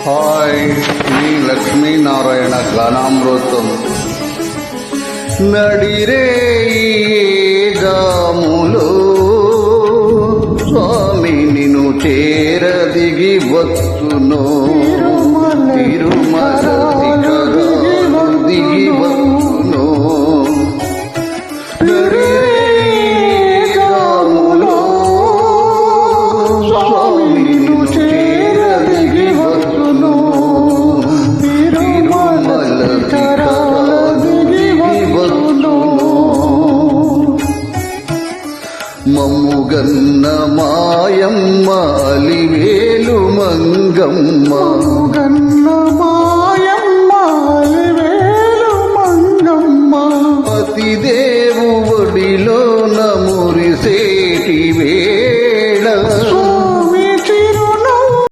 Hi Shri Lakshminarayana గానామృతం నడిరే గాములు స్వామి నిను చేరదిగి వచ్చును మమ్ముగన్న మాయమ్మ అలివేలు మంగమ్మ. గన్న మాయమ్మ అలివేలు మంగమ్మ. పతిదేవు ఒడిలో నమురిసే